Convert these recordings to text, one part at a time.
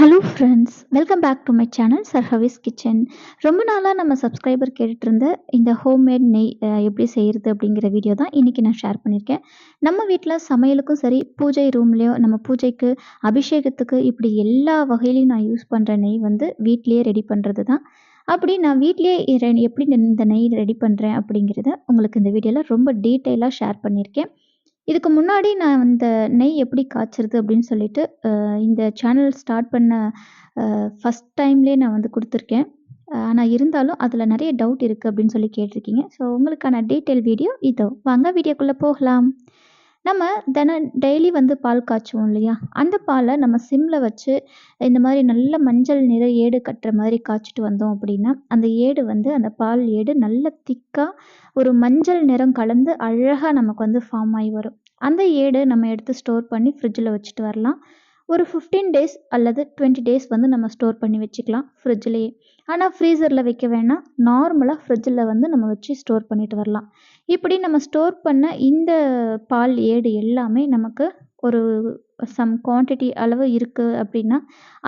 Hello friends welcome back to my channel சர்ஹவிஸ் kitchen ரொம்ப நாளாக நம்ம சப்ஸ்கிரைபர் கேட்டுட்டு இருந்த இந்த ஹோம்மேட் நெய் எப்படி செய்கிறது அப்படிங்கிற வீடியோ தான் இன்றைக்கி நான் ஷேர் பண்ணியிருக்கேன் நம்ம வீட்டில் சமையலுக்கும் சரி பூஜை ரூம்லேயோ நம்ம பூஜைக்கு அபிஷேகத்துக்கு இப்படி எல்லா வகையிலையும் நான் யூஸ் பண்ணுற நெய் வந்து வீட்லேயே ரெடி பண்ணுறது தான். அப்படி நான் வீட்லேயே எப்படி இந்த நெய் ரெடி பண்ணுறேன் அப்படிங்கிறத உங்களுக்கு இந்த வீடியோவில் ரொம்ப டீட்டெயிலாக ஷேர் பண்ணியிருக்கேன் இதுக்கு முன்னாடி நான் இந்த நெய் எப்படி காய்ச்சுறது அப்படின்னு சொல்லிட்டு இந்த சேனல் ஸ்டார்ட் பண்ண ஃபஸ்ட் டைம்லேயே நான் வந்து கொடுத்துருக்கேன். ஆனால் இருந்தாலும் அதில் நிறைய டவுட் இருக்குது அப்படின்னு சொல்லி கேட்டிருக்கீங்க. ஸோ உங்களுக்கான டீட்டெயில் வீடியோ இதோ. வாங்க வீடியோக்குள்ளே போகலாம். நம்ம தினம் டெய்லி வந்து பால் காய்ச்சுவோம் இல்லையா? அந்த பாலை நம்ம சிம்மில் வச்சு இந்த மாதிரி நல்ல மஞ்சள் நிற ஏடு கட்டுற மாதிரி காய்ச்சிட்டு வந்தோம் அப்படின்னா அந்த ஏடு வந்து அந்த பால் ஏடு நல்ல திக்காக ஒரு மஞ்சள் நிறம் கலந்து அழகாக நமக்கு வந்து ஃபார்ம் ஆகி வரும். அந்த ஏடு நம்ம எடுத்து ஸ்டோர் பண்ணி ஃப்ரிட்ஜில் வச்சுட்டு வரலாம். ஒரு ஃபிஃப்டீன் டேஸ் அல்லது டுவெண்ட்டி டேஸ் வந்து நம்ம ஸ்டோர் பண்ணி வச்சுக்கலாம் ஃப்ரிட்ஜ்லேயே ஆனால் ஃப்ரீசரில் வைக்க வேணாம். நார்மலாக ஃப்ரிட்ஜில் வந்து நம்ம வச்சு ஸ்டோர் பண்ணிட்டு வரலாம். இப்படி நம்ம ஸ்டோர் பண்ண இந்த பால் ஏடு எல்லாமே நமக்கு ஒரு சம் குவான்டிட்டி அளவு இருக்குது அப்படின்னா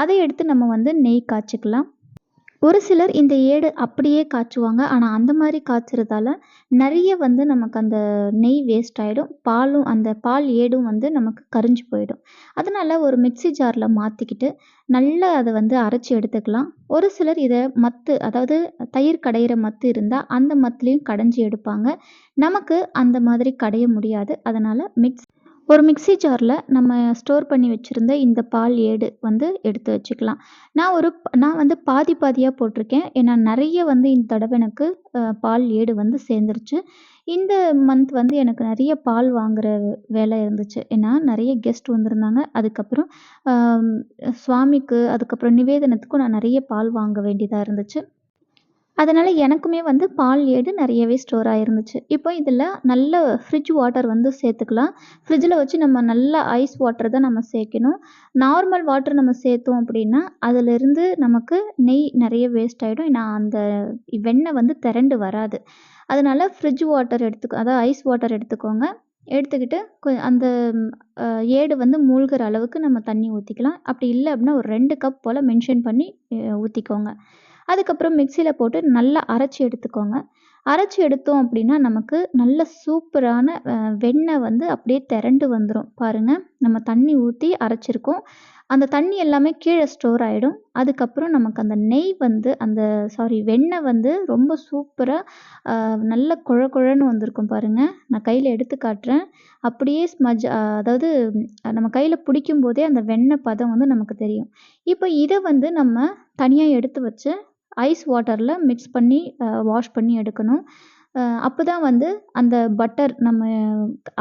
அதை எடுத்து நம்ம வந்து நெய் காய்ச்சிக்கலாம். ஒரு சிலர் இந்த ஏடு அப்படியே காய்ச்சுவாங்க. ஆனால் அந்த மாதிரி காய்ச்சறதால நிறைய வந்து நமக்கு அந்த நெய் வேஸ்ட் ஆகிடும் பாலும் அந்த பால் ஏடும் வந்து நமக்கு கரிஞ்சு போயிடும். அதனால ஒரு மிக்ஸி ஜாரில் மாற்றிக்கிட்டு நல்லா அதை வந்து அரைச்சி எடுத்துக்கலாம். ஒரு சிலர் இதை மத்து அதாவது தயிர் கடையிற மத்து இருந்தால் அந்த மத்துலேயும் கடைஞ்சி எடுப்பாங்க. நமக்கு அந்த மாதிரி கடைய முடியாது. அதனால் மிக்ஸ் ஒரு மிக்ஸி ஜாரில் நம்ம ஸ்டோர் பண்ணி வச்சுருந்த இந்த பால் ஏடு வந்து எடுத்து வச்சுக்கலாம். நான் ஒரு நான் வந்து பாதி பாதியாக போட்டிருக்கேன். ஏன்னா நிறைய வந்து இந்த தடவை எனக்கு பால் ஏடு வந்து சேர்ந்துருச்சு. இந்த மந்த் வந்து எனக்கு நிறைய பால் வாங்குகிற வேலை இருந்துச்சு. ஏன்னா நிறைய கெஸ்ட் வந்திருந்தாங்க. அதுக்கப்புறம் சுவாமிக்கு அதுக்கப்புறம் நிவேதனத்துக்கும் நான் நிறைய பால் வாங்க வேண்டியதாக இருந்துச்சு. அதனால் எனக்குமே வந்து பால் ஏடு நிறையவே ஸ்டோர் ஆகிருந்துச்சு இப்போ இதில் நல்ல ஃப்ரிட்ஜ் வாட்டர் வந்து சேர்த்துக்கலாம். ஃப்ரிட்ஜில் வச்சு நம்ம நல்ல ஐஸ் வாட்டர் தான் நம்ம சேர்க்கணும். நார்மல் வாட்டர் நம்ம சேர்த்தோம் அப்படின்னா அதிலிருந்து நமக்கு நெய் நிறைய வேஸ்ட் ஆகிடும் நான் அந்த வெண்ணெய் வந்து திரண்டு வராது. அதனால் ஃப்ரிட்ஜ் வாட்டர் எடுத்துக்கோ அதாவது ஐஸ் வாட்டர் எடுத்துக்கோங்க. எடுத்துக்கிட்டு கொ- அந்த ஏடு வந்து மூழ்கிற அளவுக்கு நம்ம தண்ணி ஊற்றிக்கலாம் அப்படி இல்லை அப்படின்னா ஒரு ரெண்டு கப் போல் மென்ஷன் பண்ணி ஊற்றிக்கோங்க அதுக்கப்புறம் மிக்சியில் போட்டு நல்லா அரைச்சி எடுத்துக்கோங்க. அரைச்சி எடுத்தோம் அப்படின்னா நமக்கு நல்ல சூப்பரான வெண்ணெய் வந்து அப்படியே திரண்டு வந்துடும் பாருங்கள் நம்ம தண்ணி ஊற்றி அரைச்சிருக்கோம். அந்த தண்ணி எல்லாமே கீழே ஸ்டோர் ஆகிடும் அதுக்கப்புறம் நமக்கு அந்த நெய் வந்து அந்த சாரி வெண்ணெய் வந்து ரொம்ப சூப்பராக நல்ல குழ குழன்னு வந்திருக்கும் பாருங்கள் நான் கையில் எடுத்து காட்டுறேன். அப்படியே ஸ்மஜ் அதாவது நம்ம கையில் பிடிக்கும் போதே அந்த வெண்ணெய் பதம் வந்து நமக்கு தெரியும். இப்போ இதை வந்து நம்ம தனியாக எடுத்து வச்சு ஐஸ் வாட்டரில் மிக்ஸ் பண்ணி வாஷ் பண்ணி எடுக்கணும். அப்போ தான் வந்து அந்த பட்டர் நம்ம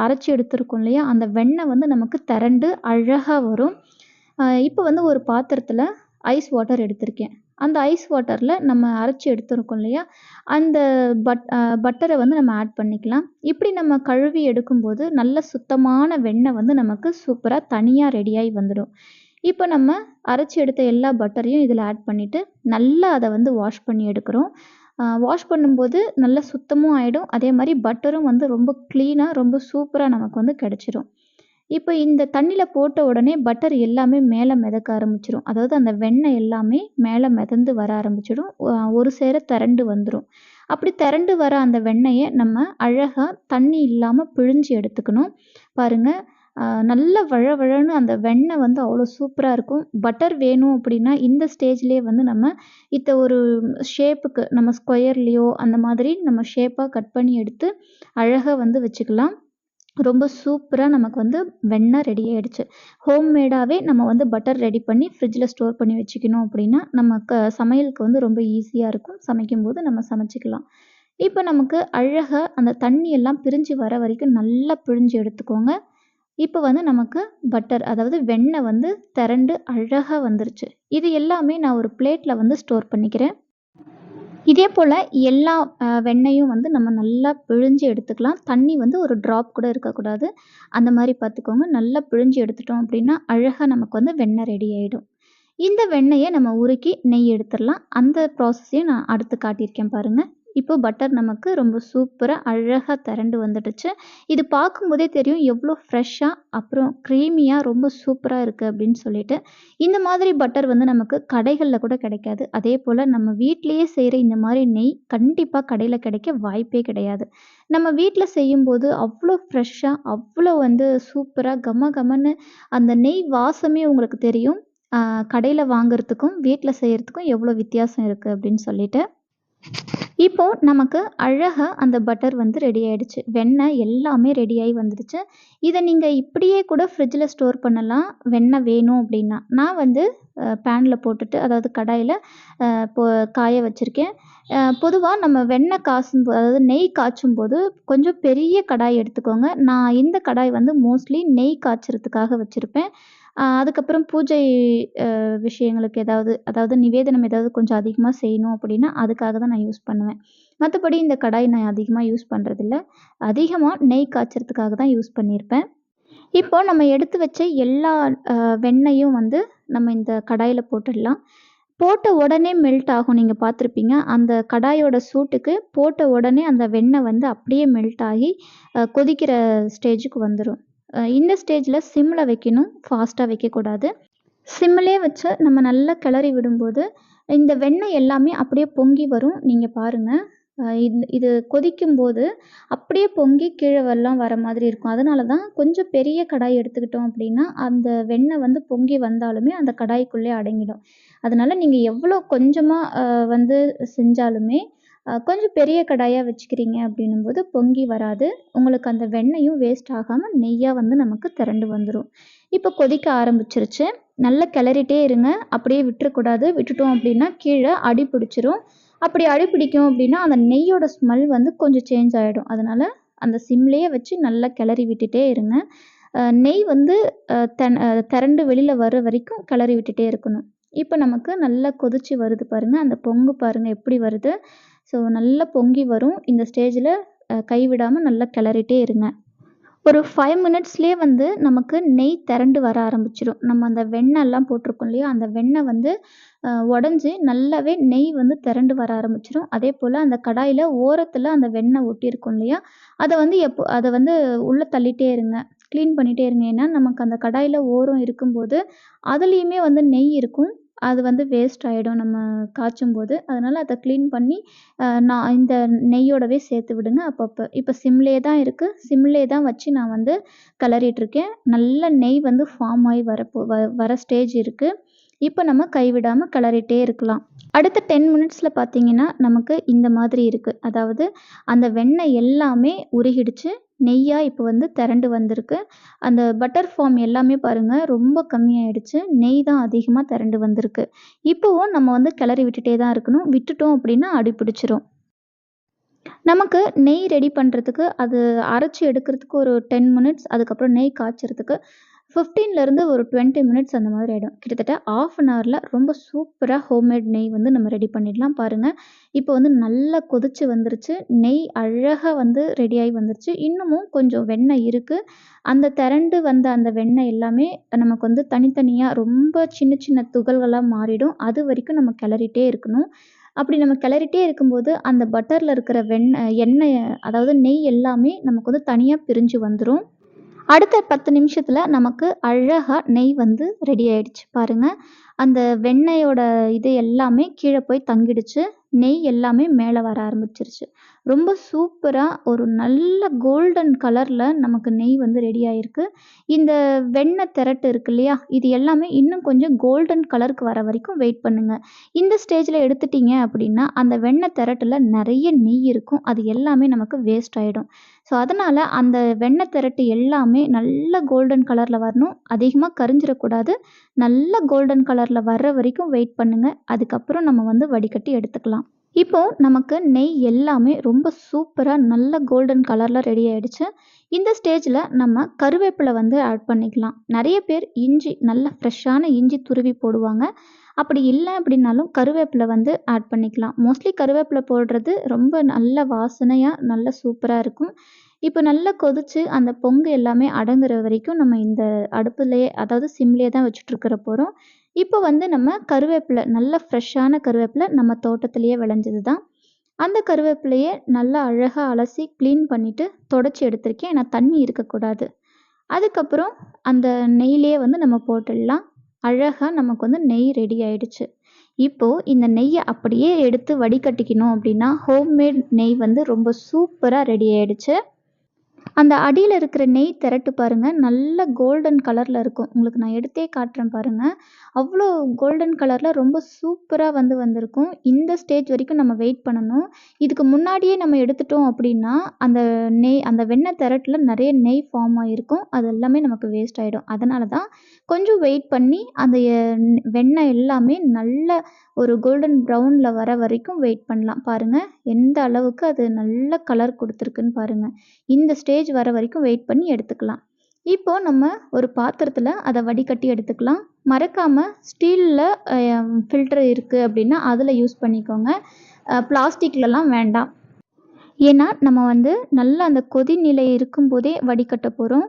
அரைச்சி எடுத்திருக்கோம் இல்லையா? அந்த வெண்ணெய் வந்து நமக்கு திரண்டு அழகாக வரும். இப்போ வந்து ஒரு பாத்திரத்தில் ஐஸ் வாட்டர் எடுத்திருக்கேன். அந்த ஐஸ் வாட்டரில் நம்ம அரைச்சி எடுத்திருக்கோம் இல்லையா? அந்த பட் பட்டரை வந்து நம்ம ஆட் பண்ணிக்கலாம். இப்படி நம்ம கழுவி எடுக்கும்போது நல்ல சுத்தமான வெண்ணெய் வந்து நமக்கு சூப்பராக தனியாக ரெடியாகி வந்துடும். இப்போ நம்ம அரைச்சி எடுத்த எல்லா பட்டரையும் இதில் ஆட் பண்ணிவிட்டு நல்லா அதை வந்து வாஷ் பண்ணி எடுக்கிறோம். வாஷ் பண்ணும்போது நல்லா சுத்தமும் ஆகிடும் அதே மாதிரி பட்டரும் வந்து ரொம்ப க்ளீனாக ரொம்ப சூப்பராக நமக்கு வந்து கிடச்சிரும். இப்போ இந்த தண்ணியில் போட்ட உடனே பட்டர் எல்லாமே மேலே மிதக்க ஆரம்பிச்சிடும் அதாவது அந்த வெண்ணெய் எல்லாமே மேலே மிதந்து வர ஆரம்பிச்சிடும். ஒரு சேர திரண்டு வந்துடும் அப்படி திரண்டு வர அந்த வெண்ணெயை நம்ம அழகாக தண்ணி இல்லாமல் பிழிஞ்சு எடுத்துக்கணும். பாருங்கள் நல்ல வழ வழன்னு அந்த வெண்ணெய் வந்து அவ்வளோ சூப்பராக இருக்கும். பட்டர் வேணும் அப்படின்னா இந்த ஸ்டேஜ்லேயே வந்து நம்ம இத்த ஒரு ஷேப்புக்கு நம்ம ஸ்கொயர்லேயோ அந்த மாதிரி நம்ம ஷேப்பாக கட் பண்ணி எடுத்து அழகாக வந்து வச்சுக்கலாம். ரொம்ப சூப்பராக நமக்கு வந்து வெண்ணெய் ரெடி ஆகிடுச்சு ஹோம்மேடாகவே நம்ம வந்து பட்டர் ரெடி பண்ணி ஃப்ரிட்ஜில் ஸ்டோர் பண்ணி வச்சுக்கணும் அப்படின்னா நம்ம க சமையலுக்கு வந்து ரொம்ப ஈஸியாக இருக்கும். சமைக்கும்போது நம்ம சமைச்சிக்கலாம். இப்போ நமக்கு அழகாக அந்த தண்ணி எல்லாம் பிரிஞ்சு வர வரைக்கும் நல்லா பிழிஞ்சு எடுத்துக்கோங்க. இப்போ வந்து நமக்கு பட்டர் அதாவது வெண்ணெய் வந்து திரண்டு அழகாக வந்துருச்சு. இது எல்லாமே நான் ஒரு பிளேட்டில் வந்து ஸ்டோர் பண்ணிக்கிறேன். இதே போல் எல்லா வெண்ணையும் வெண்ணெயும் வந்து நம்ம நல்லா பிழிஞ்சு எடுத்துக்கலாம். தண்ணி வந்து ஒரு ட்ராப் கூட இருக்கக்கூடாது. அந்த மாதிரி பார்த்துக்கோங்க. நல்லா பிழிஞ்சு எடுத்துட்டோம் அப்படின்னா அழகாக நமக்கு வந்து வெண்ணெய் ரெடி ஆகிடும் இந்த வெண்ணெயை நம்ம உருக்கி நெய் எடுத்துடலாம். அந்த ப்ராசஸையும் நான் அடுத்து காட்டியிருக்கேன் பாருங்கள் இப்போ பட்டர் நமக்கு ரொம்ப சூப்பராக அழகாக திரண்டு வந்துடுச்சு. இது பார்க்கும்போதே தெரியும் எவ்வளோ ஃப்ரெஷ்ஷாக அப்புறம் க்ரீமியாக ரொம்ப சூப்பராக இருக்குது அப்படின்னு சொல்லிட்டு. இந்த மாதிரி பட்டர் வந்து நமக்கு கடைகளில் கூட கிடைக்காது. அதே போல் நம்ம வீட்டிலையே செய்கிற இந்த மாதிரி நெய் கண்டிப்பாக கடையில் கிடைக்க வாய்ப்பே கிடையாது. நம்ம வீட்டில் செய்யும்போது அவ்வளோ ஃப்ரெஷ்ஷாக அவ்வளோ வந்து சூப்பராக கம கமன்னு அந்த நெய் வாசமே உங்களுக்கு தெரியும். கடையில் வாங்குறதுக்கும், வீட்டில் செய்கிறதுக்கும் எவ்வளோ வித்தியாசம் இருக்குது அப்படின்னு சொல்லிட்டு. இப்போது நமக்கு அழகாக அந்த பட்டர் வந்து ரெடி ஆகிடுச்சு வெண்ணெய் எல்லாமே ரெடியாகி வந்துடுச்சு. இதை நீங்கள் இப்படியே கூட ஃப்ரிட்ஜில் ஸ்டோர் பண்ணலாம். வெண்ணெய் வேணும் அப்படின்னா. நான் வந்து பேனில் போட்டுட்டு அதாவது கடாயில் இப்போ காய வச்சுருக்கேன் பொதுவாக நம்ம வெண்ணெய் காசும் அதாவது நெய் காய்ச்சும் போது கொஞ்சம் பெரிய கடாய் எடுத்துக்கோங்க. நான் இந்த கடாய் வந்து மோஸ்ட்லி நெய் காய்ச்சறதுக்காக வச்சுருப்பேன் அதுக்கப்புறம் பூஜை விஷயங்களுக்கு ஏதாவது அதாவது நிவேதனம் ஏதாவது கொஞ்சம் அதிகமாக செய்யணும் அப்படின்னா, அதுக்காக தான் நான் யூஸ் பண்ணுவேன். மற்றபடி இந்த கடாய் நான் அதிகமாக யூஸ் பண்ணுறதில்ல அதிகமாக நெய் காய்ச்சறதுக்காக தான் யூஸ் பண்ணியிருப்பேன். இப்போ நம்ம எடுத்து வச்ச எல்லா வெண்ணையும் வந்து நம்ம இந்த கடாயில் போட்டுடலாம். போட்ட உடனே மெல்ட் ஆகும். நீங்கள் பார்த்துருப்பீங்க. அந்த கடாயோட சூட்டுக்கு போட்ட உடனே அந்த வெண்ணெய் வந்து அப்படியே மெல்ட் ஆகி கொதிக்கிற ஸ்டேஜுக்கு வந்துடும் இந்த ஸ்டேஜில் சிம்மில் வைக்கணும். ஃபாஸ்ட்டாக வைக்கக்கூடாது. சிம்மிலே வச்சு நம்ம நல்லா கிளறி விடும்போது, இந்த வெண்ணெய் எல்லாமே அப்படியே பொங்கி வரும். நீங்கள் பாருங்க. இது இது கொதிக்கும்போது அப்படியே பொங்கி கீழே வெல்லாம் வர மாதிரி இருக்கும். அதனால தான் கொஞ்சம் பெரிய கடாய் எடுத்துக்கிட்டோம் அப்படின்னா, அந்த வெண்ணெய் வந்து பொங்கி வந்தாலுமே அந்த கடாய்க்குள்ளே அடங்கிடும். அதனால நீங்கள் எவ்வளோ கொஞ்சமாக வந்து செஞ்சாலுமே, கொஞ்சம் பெரிய கடாயாக வச்சுக்கிறீங்க அப்படின்னும் போது பொங்கி வராது. உங்களுக்கு அந்த வெண்ணையும் வேஸ்ட் ஆகாமல் நெய்யாக வந்து நமக்கு திரண்டு வந்துடும் இப்போ கொதிக்க ஆரம்பிச்சிருச்சு நல்லா கிளறிட்டே இருங்க. அப்படியே விட்டுறக்கூடாது. விட்டுட்டோம் அப்படின்னா கீழே அடி பிடிச்சிரும். அப்படி அடி பிடிக்கும் அப்படின்னா, அந்த நெய்யோட ஸ்மெல் வந்து கொஞ்சம் சேஞ்ச் ஆகிடும் அதனால அந்த சிம்லேயே வச்சு நல்லா கிளறி விட்டுட்டே இருங்க. நெய் வந்து அ தென் திரண்டு வெளியில் வர வரைக்கும் கிளறி விட்டுட்டே இருக்கணும். இப்போ நமக்கு நல்லா கொதிச்சு வருது பாருங்கள் அந்த பொங்கு பாருங்கள் எப்படி வருது. ஸோ நல்லா பொங்கி வரும். இந்த ஸ்டேஜில் கை விடாமல் நல்லா கிளறிட்டே இருங்க. ஒரு ஃபைவ் மினிட்ஸ்லேயே வந்து நமக்கு நெய் திரண்டு வர ஆரம்பிச்சிடும் நம்ம அந்த வெண்ணெய்லாம் போட்டிருக்கோம் இல்லையா? அந்த வெண்ணெய் வந்து உடஞ்சி நல்லாவே நெய் வந்து திரண்டு வர ஆரம்பிச்சிடும் அதே போல் அந்த கடாயில் ஓரத்தில் அந்த வெண்ணெய் ஒட்டியிருக்கும் இல்லையா? அதை வந்து எப்போ அதை வந்து உள்ளே தள்ளிட்டே இருங்க. க்ளீன் பண்ணிகிட்டே இருங்க. ஏன்னா, நமக்கு அந்த கடாயில் ஓரம் இருக்கும்போது, அதுலேயுமே வந்து நெய் இருக்கும். அது வந்து வேஸ்ட் ஆகிடும் நம்ம காய்ச்சும்போது. அதனால் அதை க்ளீன் பண்ணி நான் இந்த நெய்யோடவே சேர்த்து விடுங்க அப்பப்போ இப்போ சிம்லேயே தான் இருக்குது சிம்லேயே தான் வச்சு நான் வந்து கிளறிட்டுருக்கேன். நல்ல நெய் வந்து ஃபார்ம் ஆகி வரப்போ வ வர ஸ்டேஜ் இருக்குது இப்போ நம்ம கைவிடாமல் கிளறிட்டே இருக்கலாம். அடுத்த டென் மினிட்ஸில் பார்த்தீங்கன்னா, நமக்கு இந்த மாதிரி இருக்குது அதாவது அந்த வெண்ணெய் எல்லாமே உருகிடுச்சு. நெய்யாக இப்போ வந்து திரண்டு வந்திருக்கு. அந்த பட்டர் ஃபார்ம் எல்லாமே பாருங்க ரொம்ப கம்மியாயிடுச்சு. நெய் தான் அதிகமாக திரண்டு வந்திருக்கு. இப்போவும் நம்ம வந்து கிளறி விட்டுட்டே தான் இருக்கணும். விட்டுட்டோம் அப்படின்னா அடி பிடிச்சிரும். நமக்கு நெய் ரெடி பண்ணுறதுக்கு அது அரைச்சி எடுக்கிறதுக்கு ஒரு 10 மினிட்ஸ். அதுக்கப்புறம் நெய் காய்ச்சறதுக்கு 15லருந்து ஒரு 20 மினிட்ஸ் அந்த மாதிரி ஆகிடும் கிட்டத்தட்ட 1/2 அன் ஹவரில் ரொம்ப சூப்பராக ஹோம்மேட் நெய் வந்து நம்ம ரெடி பண்ணிடலாம். பாருங்க. இப்போ வந்து நல்லா கொதிச்சு வந்துருச்சு. நெய் அழகாக வந்து ரெடியாகி வந்துருச்சு. இன்னமும் கொஞ்சம் வெண்ணெய் இருக்குது அந்த திரண்டு வந்த அந்த வெண்ணெய் எல்லாமே நமக்கு வந்து தனித்தனியாக ரொம்ப சின்ன சின்ன துகள்களாக மாறிடும். அது வரைக்கும் நம்ம கிளறிட்டே இருக்கணும். அப்படி நம்ம கிளறிட்டே இருக்கும்போது, அந்த பட்டரில் இருக்கிற வெண்ணெய் எண்ணெய் அதாவது நெய் எல்லாமே நமக்கு வந்து தனியாக பிரிஞ்சு வந்துடும் அடுத்த பத்து நிமிஷத்தில் நமக்கு அழகாக நெய் வந்து ரெடி ஆயிடுச்சு. பாருங்கள் அந்த வெண்ணெயோட இது எல்லாமே கீழே போய் தங்கிடுச்சு. நெய் எல்லாமே மேலே வர ஆரம்பிச்சிருச்சு ரொம்ப சூப்பராக ஒரு நல்ல கோல்டன் கலரில் நமக்கு நெய் வந்து ரெடி ஆயிருக்கு. இந்த வெண்ணெய் திரட்டு இருக்கு இல்லையா? இது எல்லாமே இன்னும் கொஞ்சம் கோல்டன் கலருக்கு வர வரைக்கும் வெயிட் பண்ணுங்கள் இந்த ஸ்டேஜில் எடுத்துட்டீங்க அப்படின்னா, அந்த வெண்ணெய் திரட்டில் நிறைய நெய் இருக்கும். அது எல்லாமே நமக்கு வேஸ்ட் ஆகிடும் ஸோ, அதனால் அந்த வெண்ணெய் திரட்டு எல்லாமே நல்ல கோல்டன் கலரில் வரணும். அதிகமாக கரிஞ்சிடக்கூடாது நல்ல கோல்டன் கலரில் வர்ற வரைக்கும் வெயிட் பண்ணுங்கள் அதுக்கப்புறம் நம்ம வந்து வடிகட்டி எடுத்துக்கலாம். இப்போ நமக்கு நெய் எல்லாமே ரொம்ப சூப்பராக நல்ல கோல்டன் கலரில் ரெடி ஆகிடுச்சு இந்த ஸ்டேஜில் நம்ம கருவேப்பிலை வந்து ஆட் பண்ணிக்கலாம். நிறைய பேர் இஞ்சி நல்ல ஃப்ரெஷ்ஷான இஞ்சி துருவி போடுவாங்க. அப்படி இல்லை அப்படின்னாலும் கருவேப்பிலை வந்து ஆட் பண்ணிக்கலாம். மோஸ்ட்லி கருவேப்பிலை போடுறது ரொம்ப நல்ல வாசனையாக நல்ல சூப்பராக இருக்கும். இப்போ நல்லா கொதித்து அந்த பொங்கு எல்லாமே அடங்குற வரைக்கும் நம்ம இந்த அடுப்புலேயே அதாவது சிம்லேயே தான் வச்சுட்ருக்கிற போகிறோம் இப்போ வந்து நம்ம கருவேப்பிலை நல்ல ஃப்ரெஷ்ஷான கருவேப்பிலை நம்ம தோட்டத்திலேயே விளைஞ்சது தான். அந்த கருவேப்பிலையே நல்லா அழகாக அலசி க்ளீன் பண்ணிவிட்டு தொடச்சி எடுத்திருக்கேன். ஏன்னா தண்ணி இருக்கக்கூடாது. அதுக்கப்புறம் அந்த நெய்லேயே வந்து நம்ம போட்டுடலாம். அழகாக நமக்கு வந்து நெய் ரெடி ஆயிடுச்சு. இப்போ இந்த நெய்யை அப்படியே எடுத்து வடிகட்டிக்கணும் அப்படின்னா, ஹோம்மேட் நெய் வந்து ரொம்ப சூப்பராக ரெடி ஆயிடுச்சு. அந்த அடியில் இருக்கிற நெய் திரட்டு பாருங்கள் நல்ல கோல்டன் கலரில் இருக்கும். உங்களுக்கு நான் எடுத்தே காட்டுறேன் பாருங்க. அவ்வளோ கோல்டன் கலரில் ரொம்ப சூப்பராக வந்து வந்திருக்கும். இந்த ஸ்டேஜ் வரைக்கும் நம்ம வெயிட் பண்ணணும். இதுக்கு முன்னாடியே நம்ம எடுத்துட்டோம் அப்படின்னா, அந்த நெய் அந்த வெண்ணெய் திரட்டில் நிறைய நெய் ஃபார்ம் ஆகிருக்கும் அது எல்லாமே நமக்கு வேஸ்ட் ஆகிடும் அதனால தான் கொஞ்சம் வெயிட் பண்ணி அந்த வெண்ணெய் எல்லாமே நல்ல ஒரு கோல்டன் ப்ரௌனில் வர வரைக்கும் வெயிட் பண்ணலாம். பாருங்கள் எந்த அளவுக்கு அது நல்ல கலர் கொடுத்துருக்குன்னு பாருங்கள் இந்த ஸ்டேஜ் வர வரைக்கும் வெயிட் பண்ணி எடுத்துக்கலாம். இப்போது நம்ம ஒரு பாத்திரத்தில் அதை வடிகட்டி எடுத்துக்கலாம். மறக்காமல் ஸ்டீலில் ஃபில்டர் இருக்குது அப்படின்னா, அதில் யூஸ் பண்ணிக்கோங்க. பிளாஸ்டிக்லலாம் வேண்டாம். ஏன்னா, நம்ம வந்து நல்லா அந்த கொதிநிலை இருக்கும்போதே வடிகட்ட போகிறோம்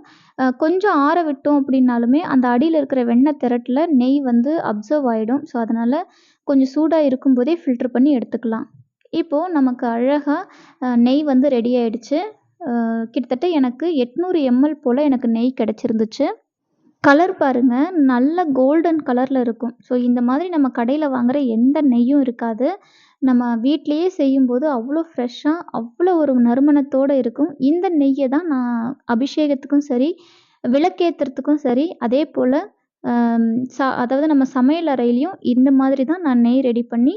கொஞ்சம் ஆற விட்டோம் அப்படின்னாலுமே, அந்த அடியில் இருக்கிற வெண்ணெய் திரட்டில் நெய் வந்து அப்சர்வ் ஆகிடும் ஸோ, அதனால் கொஞ்சம் சூடாக இருக்கும்போதே ஃபில்டர் பண்ணி எடுத்துக்கலாம். இப்போது நமக்கு அழகாக நெய் வந்து ரெடி ஆயிடுச்சு. கிட்டத்தட்ட எனக்கு 800 எம்எல் போல் எனக்கு நெய் கிடச்சிருந்துச்சு கலர் பாருங்கள் நல்ல கோல்டன் கலரில் இருக்கும். ஸோ, இந்த மாதிரி நம்ம கடையில் வாங்குகிற எந்த நெய்யும் இருக்காது. நம்ம வீட்லேயே செய்யும்போது அவ்வளோ ஃப்ரெஷ்ஷாக அவ்வளோ ஒரு நறுமணத்தோடு இருக்கும். இந்த நெய்யை தான் நான் அபிஷேகத்துக்கும் சரி, விளக்கேற்றுறதுக்கும் சரி, அதே போல் ச அதாவது நம்ம சமையல் அறையிலயும் இந்த மாதிரி தான் நான் நெய் ரெடி பண்ணி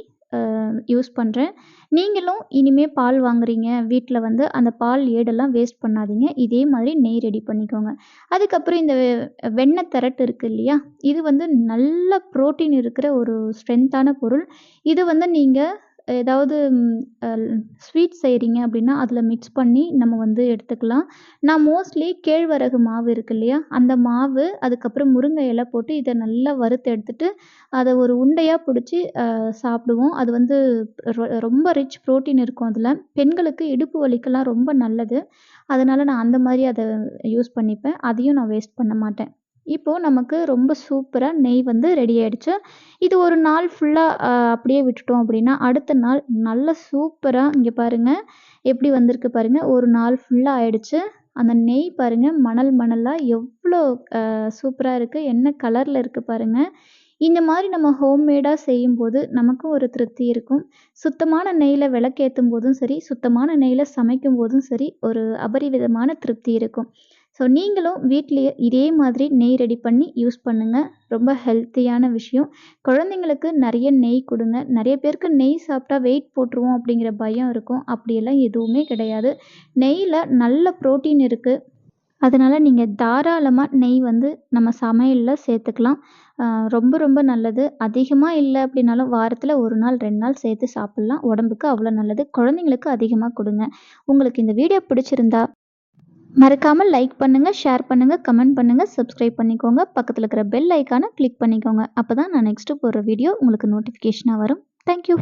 யூஸ் பண்ணுறேன் நீங்களும் இனிமே பால் வாங்குறீங்க வீட்டில் வந்து, அந்த பால் ஏடெல்லாம் வேஸ்ட் பண்ணாதீங்க. இதே மாதிரி நெய் ரெடி பண்ணிக்கோங்க. அதுக்கப்புறம் இந்த வெண்ணெய் திரட்டு இருக்குது இல்லையா? இது வந்து நல்ல புரோட்டீன் இருக்கிற ஒரு ஸ்ட்ரென்த்தான பொருள். இது வந்து நீங்கள் ஏதாவது ஸ்வீட் செய்கிறீங்க அப்படின்னா, அதில் மிக்ஸ் பண்ணி நம்ம வந்து எடுத்துக்கலாம். நான் மோஸ்ட்லி கேழ்வரகு மாவு இருக்கு இல்லையா? அந்த மாவு, அதுக்கப்புறம் முருங்கை இலை போட்டு இதை நல்லா வறுத்து எடுத்துட்டு, அதை ஒரு உண்டையாக பிடிச்சி சாப்பிடுவோம். அது வந்து ரொ ரொம்ப ரிச் புரோட்டீன் இருக்கும் அதில் பெண்களுக்கு இடுப்பு வலிக்கெல்லாம் ரொம்ப நல்லது. அதனால் நான் அந்த மாதிரி அதை யூஸ் பண்ணிப்பேன். அதையும் நான் வேஸ்ட் பண்ண மாட்டேன். இப்போது நமக்கு ரொம்ப சூப்பராக நெய் வந்து ரெடி ஆகிடுச்சு இது ஒரு நாள் ஃபுல்லாக அப்படியே விட்டுட்டோம் அப்படின்னா, அடுத்த நாள் நல்ல சூப்பராக இங்கே பாருங்க, எப்படி வந்திருக்கு பாருங்கள் ஒரு நாள் ஃபுல்லாக ஆயிடுச்சு. அந்த நெய் பாருங்கள் மணல் மணலாக எவ்வளோ சூப்பராக இருக்குது என்ன கலரில் இருக்குது பாருங்கள் இந்த மாதிரி நம்ம ஹோம்மேடாக செய்யும்போது நமக்கும் ஒரு திருப்தி இருக்கும். சுத்தமான நெய்யில் விளக்கேற்றும் போதும் சரி, சுத்தமான நெய்யில சமைக்கும்போதும் சரி, ஒரு அபரிவிதமான திருப்தி இருக்கும். ஸோ, நீங்களும் வீட்லேயே இதே மாதிரி நெய் ரெடி பண்ணி யூஸ் பண்ணுங்கள் ரொம்ப ஹெல்த்தியான விஷயம். குழந்தைங்களுக்கு நிறைய நெய் கொடுங்க நிறைய பேருக்கு நெய் சாப்பிட்டா வெயிட் போட்டுருவோம் அப்படிங்கிற பயம் இருக்கும். அப்படியெல்லாம் எதுவுமே கிடையாது. நெய்யில் நல்ல புரோட்டீன் இருக்குது அதனால் நீங்கள் தாராளமாக நெய் வந்து நம்ம சமையலில் சேர்த்துக்கலாம். ரொம்ப ரொம்ப நல்லது. அதிகமாக இல்லை அப்படின்னாலும் வாரத்தில் ஒரு நாள், ரெண்டு நாள் சேர்த்து சாப்பிட்லாம் உடம்புக்கு அவ்வளோ நல்லது. குழந்தைங்களுக்கு அதிகமாக கொடுங்க உங்களுக்கு இந்த வீடியோ பிடிச்சிருந்தா மறக்காமல் லைக் பண்ணுங்கள் ஷேர் பண்ணுங்கள் கமெண்ட் பண்ணுங்கள் சப்ஸ்கிரைப் பண்ணிக்கோங்க. பக்கத்தில் இருக்கிற பெல் ஐக்கானை கிளிக் பண்ணிக்கோங்க. அப்போ தான் நான் நெக்ஸ்ட்டு போகிற வீடியோ உங்களுக்கு நோட்டிஃபிகேஷனாக வரும். Thank you